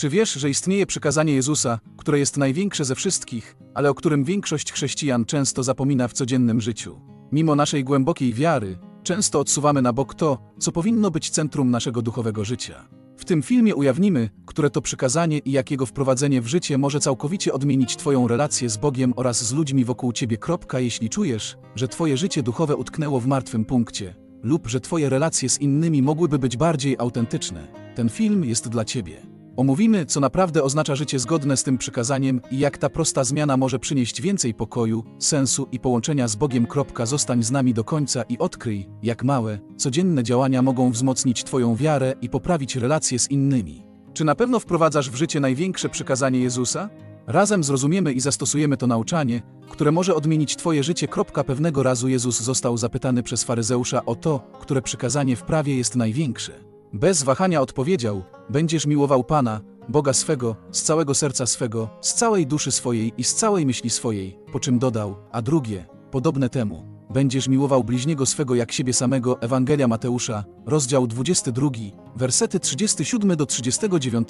Czy wiesz, że istnieje przykazanie Jezusa, które jest największe ze wszystkich, ale o którym większość chrześcijan często zapomina w codziennym życiu? Mimo naszej głębokiej wiary, często odsuwamy na bok to, co powinno być centrum naszego duchowego życia. W tym filmie ujawnimy, które to przykazanie i jak jego wprowadzenie w życie może całkowicie odmienić Twoją relację z Bogiem oraz z ludźmi wokół Ciebie. Kropka, jeśli czujesz, że Twoje życie duchowe utknęło w martwym punkcie, lub że Twoje relacje z innymi mogłyby być bardziej autentyczne, ten film jest dla Ciebie. Omówimy, co naprawdę oznacza życie zgodne z tym przykazaniem i jak ta prosta zmiana może przynieść więcej pokoju, sensu i połączenia z Bogiem. Zostań z nami do końca i odkryj, jak małe, codzienne działania mogą wzmocnić Twoją wiarę i poprawić relacje z innymi. Czy na pewno wprowadzasz w życie największe przykazanie Jezusa? Razem zrozumiemy i zastosujemy to nauczanie, które może odmienić Twoje życie. Pewnego razu Jezus został zapytany przez faryzeusza o to, które przykazanie w prawie jest największe. Bez wahania odpowiedział: Będziesz miłował Pana, Boga swego, z całego serca swego, z całej duszy swojej i z całej myśli swojej, po czym dodał, a drugie, podobne temu. Będziesz miłował bliźniego swego jak siebie samego. Ewangelia Mateusza, rozdział 22, wersety 37 do 39.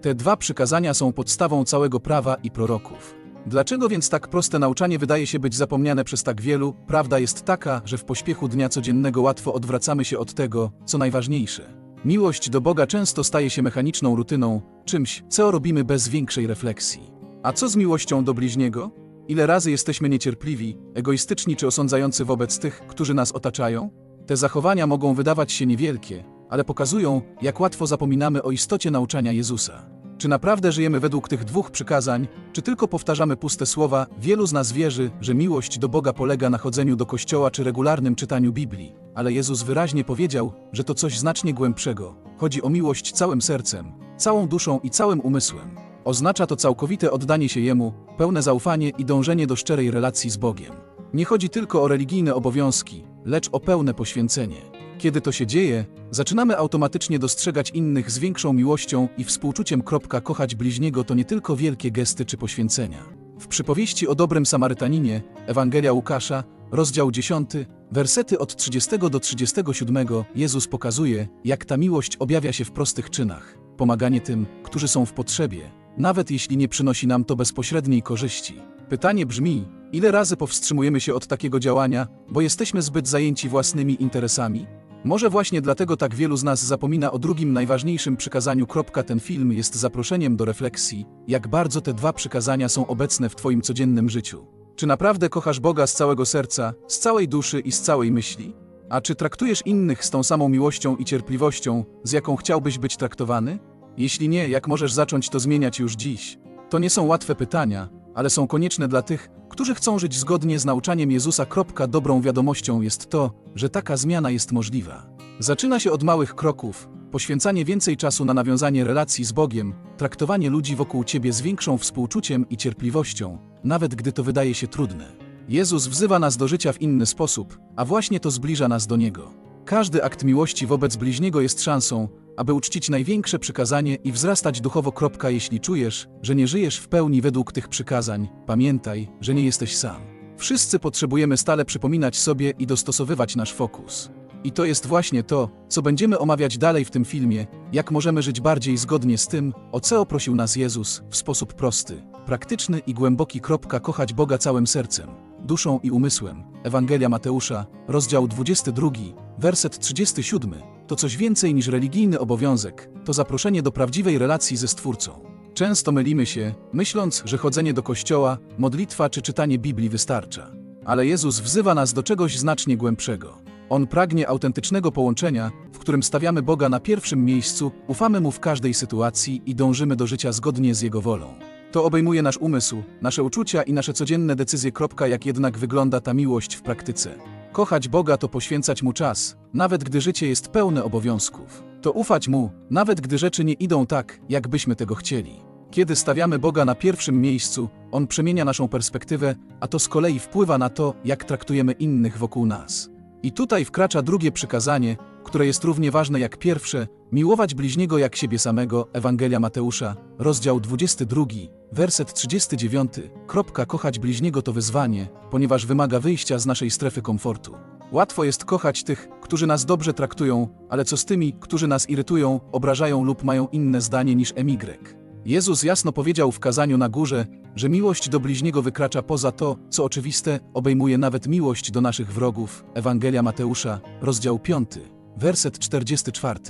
Te dwa przykazania są podstawą całego prawa i proroków. Dlaczego więc tak proste nauczanie wydaje się być zapomniane przez tak wielu? Prawda jest taka, że w pośpiechu dnia codziennego łatwo odwracamy się od tego, co najważniejsze. Miłość do Boga często staje się mechaniczną rutyną, czymś, co robimy bez większej refleksji. A co z miłością do bliźniego? Ile razy jesteśmy niecierpliwi, egoistyczni czy osądzający wobec tych, którzy nas otaczają? Te zachowania mogą wydawać się niewielkie, ale pokazują, jak łatwo zapominamy o istocie nauczania Jezusa. Czy naprawdę żyjemy według tych dwóch przykazań, czy tylko powtarzamy puste słowa? Wielu z nas wierzy, że miłość do Boga polega na chodzeniu do kościoła czy regularnym czytaniu Biblii, ale Jezus wyraźnie powiedział, że to coś znacznie głębszego. Chodzi o miłość całym sercem, całą duszą i całym umysłem. Oznacza to całkowite oddanie się Jemu, pełne zaufanie i dążenie do szczerej relacji z Bogiem. Nie chodzi tylko o religijne obowiązki, lecz o pełne poświęcenie. Kiedy to się dzieje, zaczynamy automatycznie dostrzegać innych z większą miłością i współczuciem. Kochać bliźniego to nie tylko wielkie gesty czy poświęcenia. W przypowieści o dobrym Samarytaninie, Ewangelia Łukasza, rozdział 10, wersety od 30 do 37, Jezus pokazuje, jak ta miłość objawia się w prostych czynach. Pomaganie tym, którzy są w potrzebie, nawet jeśli nie przynosi nam to bezpośredniej korzyści. Pytanie brzmi, ile razy powstrzymujemy się od takiego działania, bo jesteśmy zbyt zajęci własnymi interesami? Może właśnie dlatego tak wielu z nas zapomina o drugim najważniejszym przykazaniu. Ten film jest zaproszeniem do refleksji, jak bardzo te dwa przykazania są obecne w Twoim codziennym życiu. Czy naprawdę kochasz Boga z całego serca, z całej duszy i z całej myśli? A czy traktujesz innych z tą samą miłością i cierpliwością, z jaką chciałbyś być traktowany? Jeśli nie, jak możesz zacząć to zmieniać już dziś? To nie są łatwe pytania, ale są konieczne dla tych, którzy chcą żyć zgodnie z nauczaniem Jezusa. Dobrą wiadomością jest to, że taka zmiana jest możliwa. Zaczyna się od małych kroków, poświęcanie więcej czasu na nawiązanie relacji z Bogiem, traktowanie ludzi wokół ciebie z większą współczuciem i cierpliwością, nawet gdy to wydaje się trudne. Jezus wzywa nas do życia w inny sposób, a właśnie to zbliża nas do Niego. Każdy akt miłości wobec bliźniego jest szansą, aby uczcić największe przykazanie i wzrastać duchowo. Jeśli czujesz, że nie żyjesz w pełni według tych przykazań, pamiętaj, że nie jesteś sam. Wszyscy potrzebujemy stale przypominać sobie i dostosowywać nasz fokus. I to jest właśnie to, co będziemy omawiać dalej w tym filmie, jak możemy żyć bardziej zgodnie z tym, o co prosił nas Jezus, w sposób prosty, praktyczny i głęboki. Kochać Boga całym sercem, duszą i umysłem. Ewangelia Mateusza, rozdział 22, werset 37. To coś więcej niż religijny obowiązek, to zaproszenie do prawdziwej relacji ze Stwórcą. Często mylimy się, myśląc, że chodzenie do kościoła, modlitwa czy czytanie Biblii wystarcza. Ale Jezus wzywa nas do czegoś znacznie głębszego. On pragnie autentycznego połączenia, w którym stawiamy Boga na pierwszym miejscu, ufamy Mu w każdej sytuacji i dążymy do życia zgodnie z Jego wolą. To obejmuje nasz umysł, nasze uczucia i nasze codzienne decyzje. Jak jednak wygląda ta miłość w praktyce? Kochać Boga to poświęcać Mu czas, nawet gdy życie jest pełne obowiązków. To ufać Mu, nawet gdy rzeczy nie idą tak, jak byśmy tego chcieli. Kiedy stawiamy Boga na pierwszym miejscu, On przemienia naszą perspektywę, a to z kolei wpływa na to, jak traktujemy innych wokół nas. I tutaj wkracza drugie przykazanie, które jest równie ważne jak pierwsze, miłować bliźniego jak siebie samego, Ewangelia Mateusza, rozdział 22, werset 39. Kropka, kochać bliźniego to wyzwanie, ponieważ wymaga wyjścia z naszej strefy komfortu. Łatwo jest kochać tych, którzy nas dobrze traktują, ale co z tymi, którzy nas irytują, obrażają lub mają inne zdanie niż emigre? Jezus jasno powiedział w kazaniu na górze, że miłość do bliźniego wykracza poza to, co oczywiste, obejmuje nawet miłość do naszych wrogów. Ewangelia Mateusza, rozdział 5, werset 44.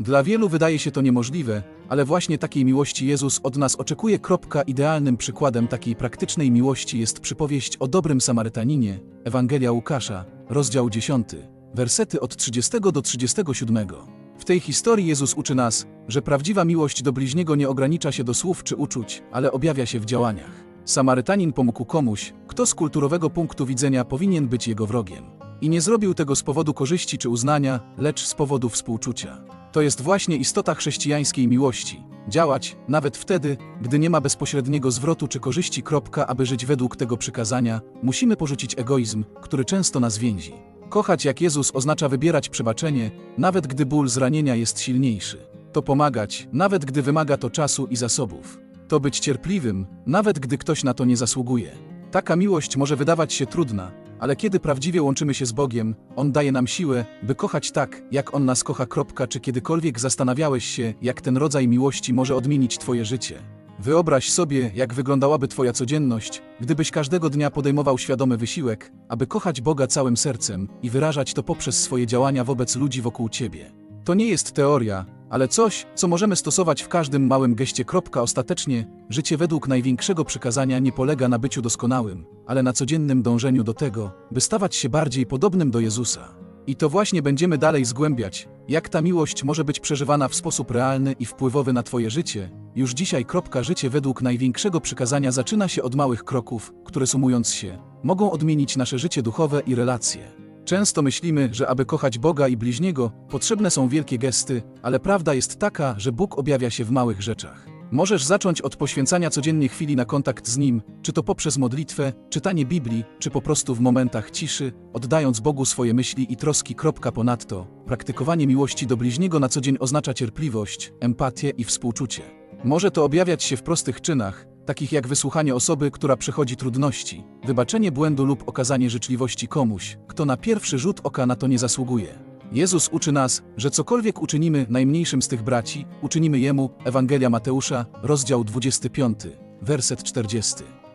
Dla wielu wydaje się to niemożliwe, ale właśnie takiej miłości Jezus od nas oczekuje. Idealnym przykładem takiej praktycznej miłości jest przypowieść o dobrym Samarytaninie, Ewangelia Łukasza, rozdział 10, wersety od 30 do 37. W tej historii Jezus uczy nas, że prawdziwa miłość do bliźniego nie ogranicza się do słów czy uczuć, ale objawia się w działaniach. Samarytanin pomógł komuś, kto z kulturowego punktu widzenia powinien być jego wrogiem. I nie zrobił tego z powodu korzyści czy uznania, lecz z powodu współczucia. To jest właśnie istota chrześcijańskiej miłości. Działać, nawet wtedy, gdy nie ma bezpośredniego zwrotu czy korzyści. Kropka, aby żyć według tego przykazania, musimy porzucić egoizm, który często nas więzi. Kochać jak Jezus oznacza wybierać przebaczenie, nawet gdy ból zranienia jest silniejszy. To pomagać, nawet gdy wymaga to czasu i zasobów. To być cierpliwym, nawet gdy ktoś na to nie zasługuje. Taka miłość może wydawać się trudna, ale kiedy prawdziwie łączymy się z Bogiem, On daje nam siłę, by kochać tak, jak On nas kocha. Czy kiedykolwiek zastanawiałeś się, jak ten rodzaj miłości może odmienić Twoje życie? Wyobraź sobie, jak wyglądałaby Twoja codzienność, gdybyś każdego dnia podejmował świadomy wysiłek, aby kochać Boga całym sercem i wyrażać to poprzez swoje działania wobec ludzi wokół Ciebie. To nie jest teoria, ale coś, co możemy stosować w każdym małym geście. Ostatecznie, życie według największego przykazania nie polega na byciu doskonałym, ale na codziennym dążeniu do tego, by stawać się bardziej podobnym do Jezusa. I to właśnie będziemy dalej zgłębiać, jak ta miłość może być przeżywana w sposób realny i wpływowy na Twoje życie. Już dzisiaj. Życie według największego przykazania zaczyna się od małych kroków, które sumując się, mogą odmienić nasze życie duchowe i relacje. Często myślimy, że aby kochać Boga i bliźniego, potrzebne są wielkie gesty, ale prawda jest taka, że Bóg objawia się w małych rzeczach. Możesz zacząć od poświęcania codziennie chwili na kontakt z Nim, czy to poprzez modlitwę, czytanie Biblii, czy po prostu w momentach ciszy, oddając Bogu swoje myśli i troski. Ponadto, praktykowanie miłości do bliźniego na co dzień oznacza cierpliwość, empatię i współczucie. Może to objawiać się w prostych czynach, takich jak wysłuchanie osoby, która przechodzi trudności, wybaczenie błędu lub okazanie życzliwości komuś, kto na pierwszy rzut oka na to nie zasługuje. Jezus uczy nas, że cokolwiek uczynimy najmniejszym z tych braci, uczynimy Jemu, Ewangelia Mateusza, rozdział 25, werset 40.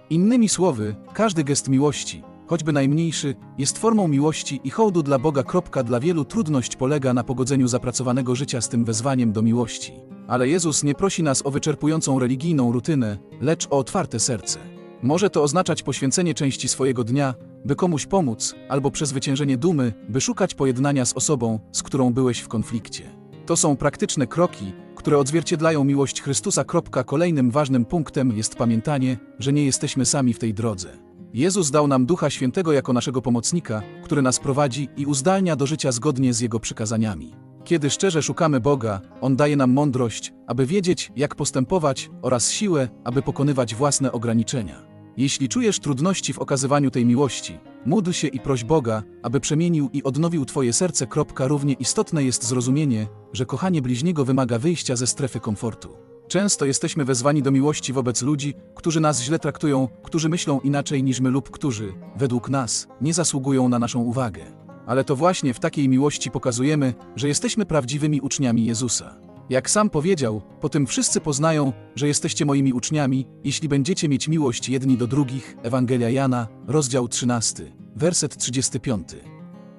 Innymi słowy, każdy gest miłości, choćby najmniejszy, jest formą miłości i hołdu dla Boga. Dla wielu trudność polega na pogodzeniu zapracowanego życia z tym wezwaniem do miłości. Ale Jezus nie prosi nas o wyczerpującą religijną rutynę, lecz o otwarte serce. Może to oznaczać poświęcenie części swojego dnia, by komuś pomóc, albo przezwyciężenie dumy, by szukać pojednania z osobą, z którą byłeś w konflikcie. To są praktyczne kroki, które odzwierciedlają miłość Chrystusa. Kolejnym ważnym punktem jest pamiętanie, że nie jesteśmy sami w tej drodze. Jezus dał nam Ducha Świętego jako naszego pomocnika, który nas prowadzi i uzdalnia do życia zgodnie z Jego przykazaniami. Kiedy szczerze szukamy Boga, On daje nam mądrość, aby wiedzieć, jak postępować, oraz siłę, aby pokonywać własne ograniczenia. Jeśli czujesz trudności w okazywaniu tej miłości, módl się i proś Boga, aby przemienił i odnowił Twoje serce. Równie istotne jest zrozumienie, że kochanie bliźniego wymaga wyjścia ze strefy komfortu. Często jesteśmy wezwani do miłości wobec ludzi, którzy nas źle traktują, którzy myślą inaczej niż my lub którzy, według nas, nie zasługują na naszą uwagę. Ale to właśnie w takiej miłości pokazujemy, że jesteśmy prawdziwymi uczniami Jezusa. Jak sam powiedział, po tym wszyscy poznają, że jesteście moimi uczniami, jeśli będziecie mieć miłość jedni do drugich. Ewangelia Jana, rozdział 13, werset 35.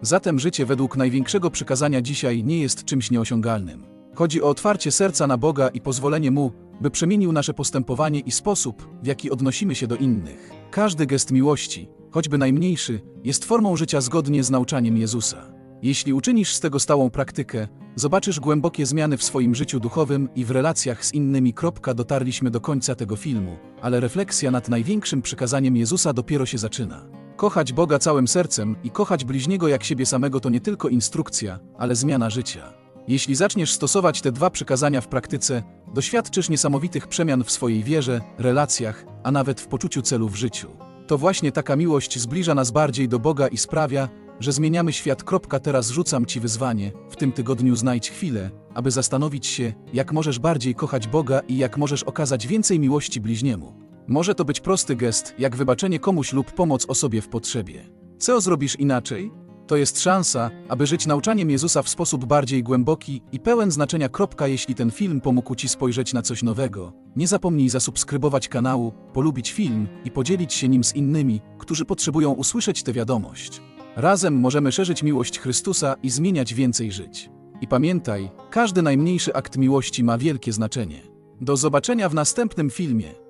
Zatem życie według największego przykazania dzisiaj nie jest czymś nieosiągalnym. Chodzi o otwarcie serca na Boga i pozwolenie Mu, by przemienił nasze postępowanie i sposób, w jaki odnosimy się do innych. Każdy gest miłości, choćby najmniejszy, jest formą życia zgodnie z nauczaniem Jezusa. Jeśli uczynisz z tego stałą praktykę, zobaczysz głębokie zmiany w swoim życiu duchowym i w relacjach z innymi. Dotarliśmy do końca tego filmu, ale refleksja nad największym przykazaniem Jezusa dopiero się zaczyna. Kochać Boga całym sercem i kochać bliźniego jak siebie samego to nie tylko instrukcja, ale zmiana życia. Jeśli zaczniesz stosować te dwa przykazania w praktyce, doświadczysz niesamowitych przemian w swojej wierze, relacjach, a nawet w poczuciu celu w życiu. To właśnie taka miłość zbliża nas bardziej do Boga i sprawia, że zmieniamy świat. Teraz rzucam Ci wyzwanie. W tym tygodniu znajdź chwilę, aby zastanowić się, jak możesz bardziej kochać Boga i jak możesz okazać więcej miłości bliźniemu. Może to być prosty gest, jak wybaczenie komuś lub pomoc osobie w potrzebie. Co zrobisz inaczej? To jest szansa, aby żyć nauczaniem Jezusa w sposób bardziej głęboki i pełen znaczenia. Kropka, jeśli ten film pomógł Ci spojrzeć na coś nowego, nie zapomnij zasubskrybować kanału, polubić film i podzielić się nim z innymi, którzy potrzebują usłyszeć tę wiadomość. Razem możemy szerzyć miłość Chrystusa i zmieniać więcej żyć. I pamiętaj, każdy najmniejszy akt miłości ma wielkie znaczenie. Do zobaczenia w następnym filmie.